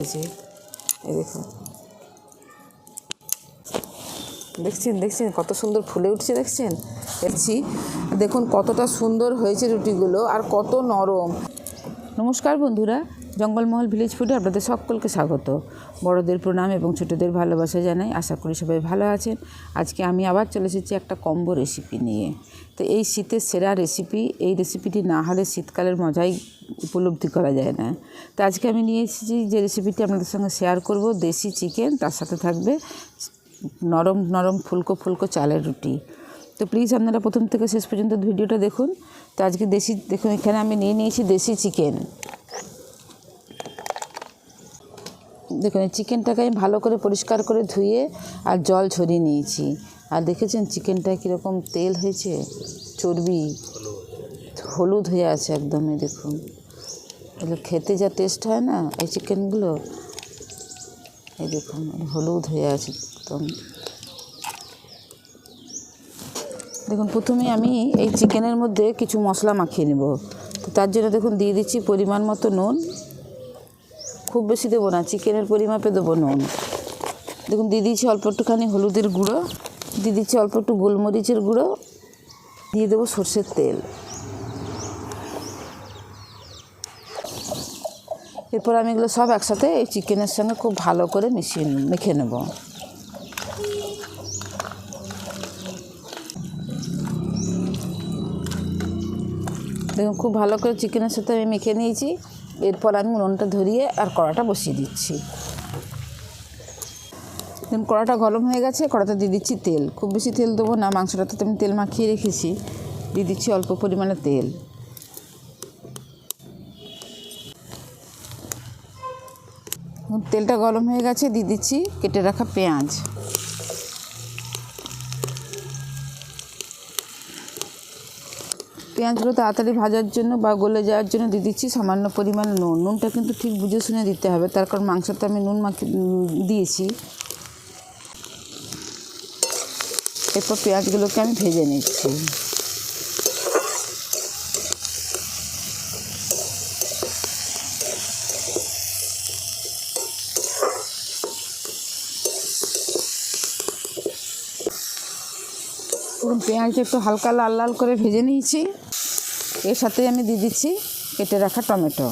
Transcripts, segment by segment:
হয়েছে এই দেখুন দেখছেন দেখছেন, কত সুন্দর ফুলে উঠছে, দেখছেন? দেখছি, দেখুন কতটা সুন্দর হয়েছে রুটিগুলো আর কত নরম। নমস্কার বন্ধুরা। জঙ্গলমহল ভিলেজ ফুডে আপনাদের সকলকে স্বাগত। বড়দের প্রণাম এবং ছোটদের ভালোবাসা জানাই। আশা করি সবাই ভালো আছেন। আজকে আমি আবার চলে এসেছি একটা কম্বো রেসিপি নিয়ে। তো এই শীতের সেরা রেসিপি এই রেসিপিটি না হলে শীতকালের মজাই উপলব্ধি করা যায় না। তো আজকে আমি নিয়ে এসেছি যে রেসিপিটি আপনাদের সঙ্গে শেয়ার করব, দেশি চিকেন তার সাথে থাকবে নরম নরম ফুলকো ফুলকো চালের রুটি। তো প্লিজ আপনারা প্রথম থেকে শেষ পর্যন্ত ভিডিওটা দেখুন। তো আজকে দেশি, দেখুন এখানে আমি নিয়ে নিয়েছি দেশি চিকেন দেখুন চিকেনটাকে আমি ভালো করে পরিষ্কার করে ধুয়ে আর জল ঝরিয়ে নিয়েছি। আর দেখেছেন চিকেনটা কীরকম তেল হয়েছে? চর্বি। হলুদ হয়ে আছে একদমই দেখুন। এগুলো খেতে যা টেস্ট হয় না, এই চিকেনগুলো এই দেখুন, হলুদ হয়ে আছে একদম। দেখুন, প্রথমে আমি এই চিকেনের মধ্যে কিছু মশলা মাখিয়ে নেব। তো তার জন্য দেখুন, দিয়ে দিচ্ছি পরিমাণ মতো নুন। খুব বেশি দেবো না, চিকেনের পরিমাপে দেবো নুন। দেখুন, দিয়ে দিচ্ছি অল্প একটুখানি হলুদের গুঁড়ো, দিয়ে দিচ্ছি অল্প একটু গোলমরিচের গুঁড়ো, দিয়ে দেবো সর্ষের তেল। এরপর আমি এগুলো সব একসাথে এই চিকেনের সঙ্গে খুব ভালো করে মিশিয়ে মেখে নেব। দেখুন, খুব ভালো করে চিকেনের সাথে আমি মেখে নিয়েছি। এরপর আমি উনুনটা ধরিয়ে আর কড়াটা বসিয়ে দিচ্ছি। দেখুন, কড়াটা গরম হয়ে গেছে, কড়াতে দিয়ে দিচ্ছি তেল। খুব বেশি তেল দেবো না মাংসটাতে তো আমি তেল মাখিয়ে রেখেছি। দিয়ে দিচ্ছি অল্প পরিমাণে তেল। তেলটা গরম হয়ে গেছে, দিয়ে দিচ্ছি কেটে রাখা পেঁয়াজ। পেঁয়াজগুলো তাড়াতাড়ি ভাজার জন্য বা গলে যাওয়ার জন্য দিয়ে দিচ্ছি সামান্য পরিমাণ নুন। নুনটা কিন্তু ঠিক বুঝে শুনে দিতে হবে। তার কারণ মাংসতে আমি নুন মাখি দিয়েছি। এরপর পেঁয়াজগুলোকে আমি ভেজে নিচ্ছি পুরো পেঁয়াজটা একটু হালকা লাল লাল করে ভেজে নিয়েছি। এর সাথে আমি দিয়ে দিচ্ছি কেটে রাখা টমেটো।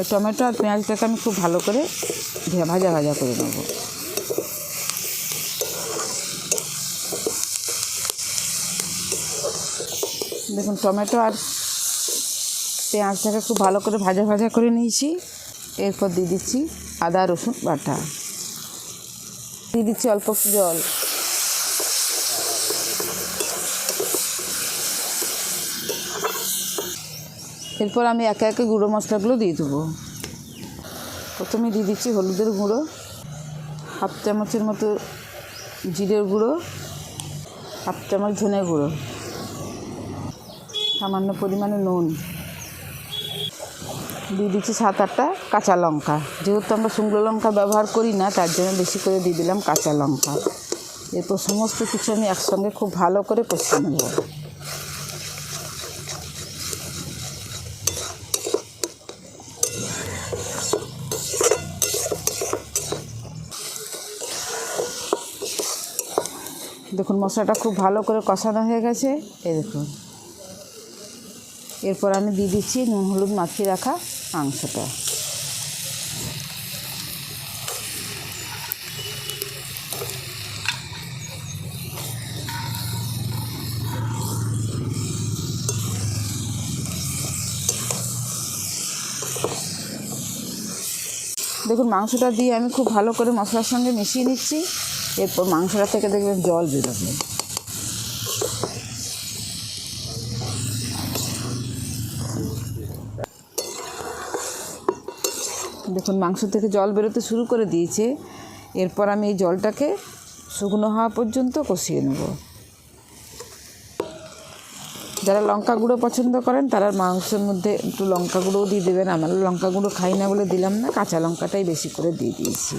এই টমেটো আর পেঁয়াজটাকে আমি খুব ভালো করে ভাজা ভাজা করে নেব। দেখুন, টমেটো আর পেঁয়াজটাকে খুব ভালো করে ভাজা ভাজা করে নিয়েছি। এরপর দিয়ে দিচ্ছি আদা রসুন বাটা। দিয়ে দিচ্ছি অল্প জল। এরপর আমি একে একে গুঁড়ো মশলাগুলো দিয়ে দেবো। প্রথমে দিয়ে দিচ্ছি হলুদের গুঁড়ো, হাফ চামচের মতো জিরের গুঁড়ো, হাফ চামচ ধনে গুঁড়ো, সামান্য পরিমাণে নুন। দিয়ে দিচ্ছি সাত আটটা কাঁচা লঙ্কা। যেহেতু আমরা শুকনো লঙ্কা ব্যবহার করি না, তার জন্য বেশি করে দিয়ে দিলাম কাঁচা লঙ্কা। এরপর সমস্ত কিছু আমি একসঙ্গে খুব ভালো করে কষিয়ে নেব। দেখুন, মশলাটা খুব ভালো করে কষানো হয়ে গেছে। এই দেখুন। এরপর আমি দিয়ে দিচ্ছি নুন, হলুদ মাখিয়ে রাখা মাংসটা। দেখুন, মাংসটা দিয়ে আমি খুব ভালো করে মশলার সঙ্গে মিশিয়ে নিচ্ছি। এরপর মাংসটা থেকে দেখবেন জল বেরোবে। দেখুন, মাংস থেকে জল বেরোতে শুরু করে দিয়েছে। এরপর আমি এই জলটাকে শুকনো হওয়া পর্যন্ত কষিয়ে নেব। যারা লঙ্কা গুঁড়ো পছন্দ করেন, তারা মাংসের মধ্যে একটু লঙ্কা গুঁড়োও দিয়ে দেবেন। আমরা লঙ্কা গুঁড়ো খাই না বলে দিলাম না, কাঁচা লঙ্কাটাই বেশি করে দিয়ে দিয়েছি।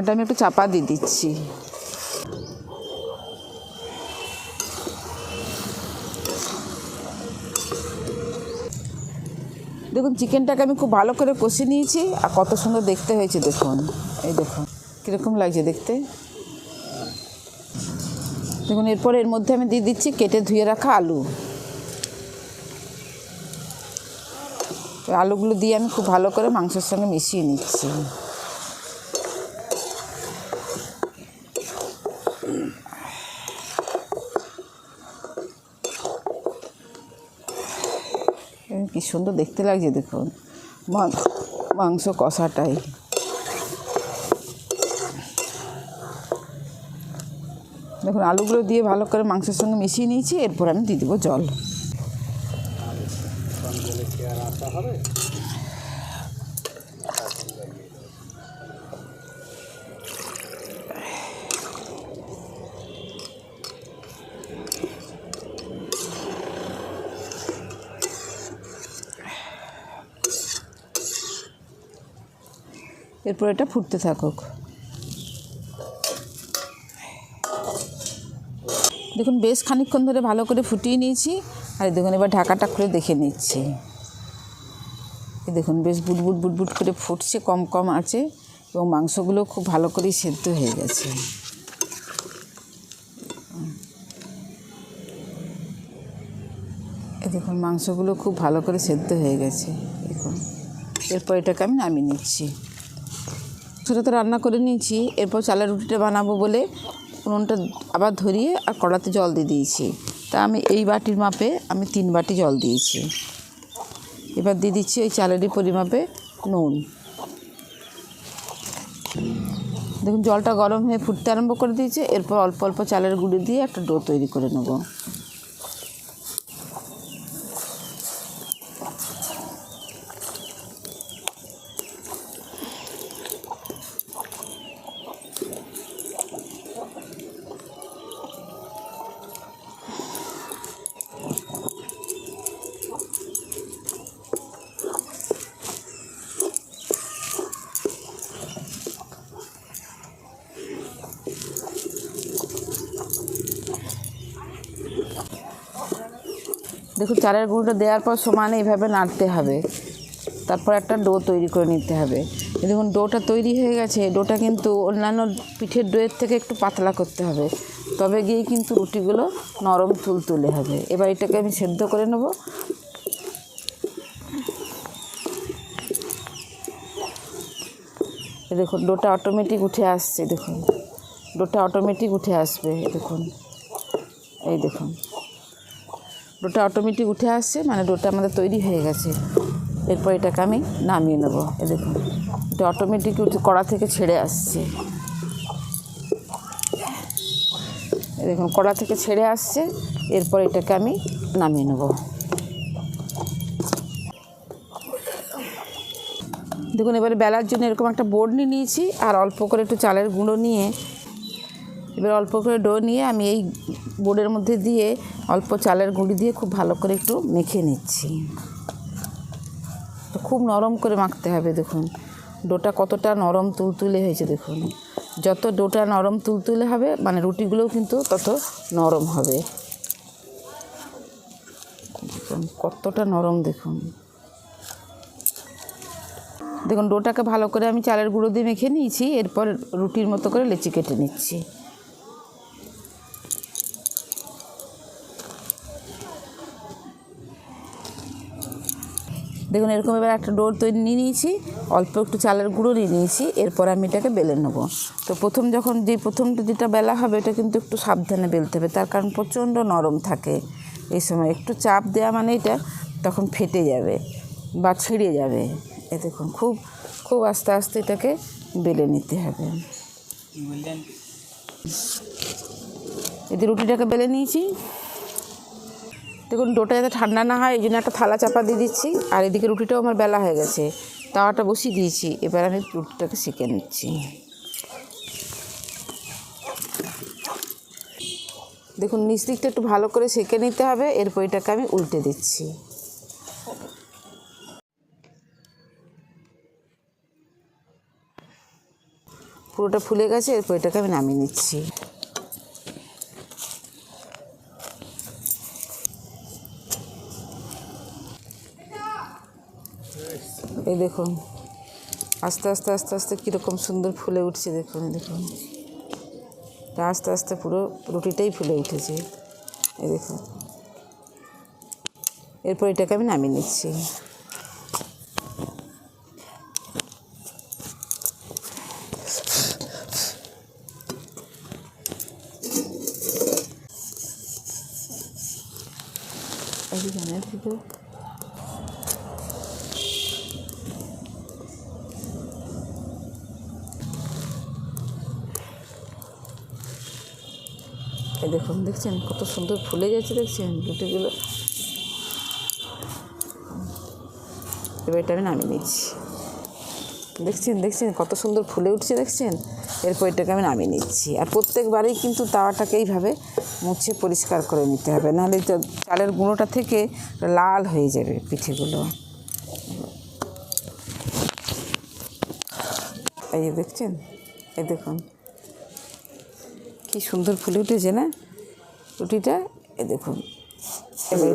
এটা আমি একটু চাপা দিয়ে দিচ্ছি। দেখুন, চিকেনটাকে আমি খুব ভালো করে কষে নিয়েছি, আর কত সুন্দর দেখতে হয়েছে, দেখুন। এই দেখুন, কীরকম লাগছে দেখতে। দেখুন, এরপর এর মধ্যে আমি দিয়ে দিচ্ছি কেটে ধুয়ে রাখা আলু। আলুগুলো দিয়ে আমি খুব ভালো করে মাংসের সঙ্গে মিশিয়ে নিচ্ছি এই কি সুন্দর দেখতে লাগছে দেখুন। মাংস কষাটাই। দেখুন, আলুগুলো দিয়ে ভালো করে মাংসের সঙ্গে মিশিয়ে নিয়েছি, এরপর আমি দিয়ে দেবো জল। এরপর এটা ফুটতে থাকুক। দেখুন, বেশ খানিকক্ষণ ধরে ভালো করে ফুটিয়ে নিয়েছি। আর দেখুন, এবার ঢাকাটা খুলে দেখে নিচ্ছি। দেখুন, বেশ বুটবুট বুটবুট করে ফুটছে, কম কম আছে এবং মাংসগুলো খুব ভালো করেই সেদ্ধ হয়ে গেছে। দেখুন, মাংসগুলো খুব ভালো করে সেদ্ধ হয়ে গেছে। দেখুন, এরপর এটাকে আমি নামিয়ে নিচ্ছি। সেটা তো রান্না করে নিয়েছি, এরপর চালের রুটিটা বানাবো বলে উনুনটা আবার ধরিয়ে আর কড়াতে জল দিয়ে দিয়েছি। তা আমি এই বাটির মাপে আমি তিন বাটি জল দিয়েছি। এবার দিয়ে দিচ্ছি ওই চালেরই পরিমাপে নুন। দেখুন জলটা গরম হয়ে ফুটতে আরম্ভ করে দিয়েছে, এরপর অল্প অল্প চালের গুঁড়ি দিয়ে একটা ডো তৈরি করে নেব। দেখুন, চালের গুঁড়োটা দেওয়ার পর সমানে এইভাবে নাড়তে হবে। তারপর একটা ডো তৈরি করে নিতে হবে। দেখুন, ডোটা তৈরি হয়ে গেছে। ডোটা কিন্তু অন্যান্য পিঠের ডোয়ের থেকে একটু পাতলা করতে হবে। তবে গিয়ে কিন্তু রুটিগুলো নরম তুলতুলে হবে। এবার এটাকে আমি সেদ্ধ করে নেব। দেখুন, ডোটা অটোমেটিক উঠে আসছে। দেখুন, ডোটা অটোমেটিক উঠে আসবে। দেখুন, এই দেখুন। ডোটা অটোমেটিক উঠে আসছে মানে ডোটা আমাদের তৈরি হয়ে গেছে। এরপর এটাকে আমি নামিয়ে নেব এ দেখুন। এটা অটোমেটিক উঠে কড়া থেকে ছেড়ে আসছে। দেখুন, কড়া থেকে ছেড়ে আসছে, এরপর এটাকে আমি নামিয়ে নেব। দেখুন, এবারে বেলার জন্য এরকম একটা বোর্ড নিয়ে নিয়েছি, আর অল্প করে একটু চালের গুঁড়ো নিয়ে এবার অল্প করে ডো নিয়ে আমি এই বোর্ডের মধ্যে দিয়ে অল্প চালের গুঁড়ি দিয়ে খুব ভালো করে একটু মেখে নিচ্ছি। খুব নরম করে মাখতে হবে দেখুন। ডোটা কতটা নরম তুলতুলে হয়েছে দেখুন। যত ডোটা নরম তুলতুলে হবে মানে রুটিগুলোও কিন্তু তত নরম হবে। কতটা নরম দেখুন। দেখুন, ডোটাকে ভালো করে আমি চালের গুঁড়ো দিয়ে মেখে নিয়েছি, এরপর রুটির মতো করে লেচি কেটে নিচ্ছি। দেখুন এরকম এবার একটা ডোর তৈরি নিয়ে নিয়েছি অল্প একটু চালের গুঁড়ো নিয়ে নিয়েছি এরপর আমি এটাকে বেলে নেব। তো প্রথম যখন যে প্রথমটা যেটা বেলা হবে এটা কিন্তু একটু সাবধানে বেলতে হবে তার কারণ প্রচণ্ড নরম থাকে। এই সময় একটু চাপ দেওয়া মানে এটা তখন ফেটে যাবে বা ছিঁড়ে যাবে। এ দেখুন খুব খুব আস্তে আস্তে এটাকে বেলে নিতে হবে। এতে রুটিটাকে বেলে নিয়েছি দেখুন ডোটা যাতে ঠান্ডা না হয়, এই জন্য একটা থালা চাপা দিয়ে দিচ্ছি। আর এদিকে রুটিটাও আমার বেলা হয়ে গেছে। তাওয়াটা বসিয়ে দিয়েছি। এবার আমি রুটিটাকে সেঁকে নিচ্ছি। দেখুন, নিচ দিকটা একটু ভালো করে সেঁকে নিতে হবে। এরপর এটাকে আমি উল্টে দিচ্ছি। পুরোটা ফুলে গেছে। এরপর এটাকে আমি নামিয়ে নিচ্ছি। এই দেখুন, আস্তে আস্তে আস্তে আস্তে কীরকম সুন্দর ফুলে উঠছে, দেখুন দেখুন। আস্তে আস্তে পুরো রুটিটাই ফুলে উঠেছে। এই দেখুন। এরপর এটাকে আমি নামিয়ে নিচ্ছি। যে জানার দেখুন, দেখছেন? কত সুন্দর ফুলে যাচ্ছে দেখছেন? রুটিগুলো এবার এটা আমি নামিয়ে নিচ্ছি। দেখছেন দেখছেন? কত সুন্দর ফুলে উঠছে, দেখছেন? এরপর এটাকে আমি নামিয়ে নিচ্ছি। আর প্রত্যেকবারেই কিন্তু তাওয়াটাকে এইভাবে মুছে পরিষ্কার করে নিতে হবে। নাহলে তো চালের গুঁড়োটা থেকে লাল হয়ে যাবে পিঠেগুলো। এই দেখছেন? এই দেখুন। কি সুন্দর ফুলে উঠেছে না? রুটিটা এ দেখুন।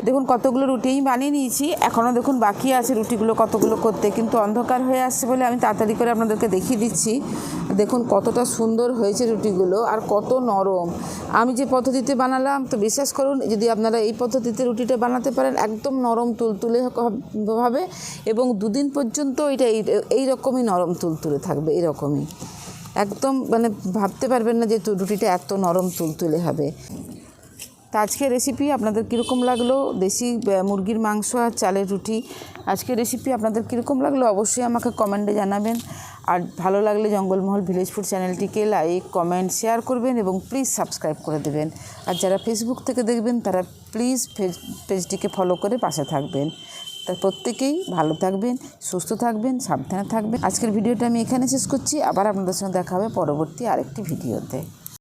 দেখুন, কতগুলো রুটি আমি বানিয়ে নিয়েছি। এখনও দেখুন বাকি আছে রুটিগুলো, কতগুলো করতে। কিন্তু অন্ধকার হয়ে আসছে বলে আমি তাড়াতাড়ি করে আপনাদেরকে দেখিয়ে দিচ্ছি। দেখুন, কতটা সুন্দর হয়েছে রুটিগুলো আর কত নরম। আমি যে পদ্ধতিতে বানালাম, তো বিশ্বাস করুন, যদি আপনারা এই পদ্ধতিতে রুটিটা বানাতে পারেন, একদম নরম তুলতুলে হবে এবং দুদিন পর্যন্ত এটা এই রকমই নরম তুলতুলে থাকবে, এরকমই। একদম মানে ভাবতে পারবেন না যে রুটিটা এত নরম তুলতুলে হবে। তা আজকের রেসিপি আপনাদের কীরকম লাগল? দেশি মুরগির মাংস আর চালের রুটি। আজকের রেসিপি আপনাদের কীরকম লাগল? অবশ্যই আমাকে কমেন্টে জানাবেন। আর ভালো লাগলে জঙ্গলমহল ভিলেজ ফুড চ্যানেলটিকে লাইক কমেন্ট শেয়ার করবেন এবং প্লিজ সাবস্ক্রাইব করে দেবেন। আর যারা ফেসবুক থেকে দেখবেন, তারা প্লিজ পেজটিকে ফলো করে পাশে থাকবেন। তা প্রত্যেকেই ভালো থাকবেন, সুস্থ থাকবেন, সাবধানে থাকবেন। আজকের ভিডিওটা আমি এখানে শেষ করছি। আবার আপনাদের সঙ্গে দেখা হবে পরবর্তী আরেকটি ভিডিওতে।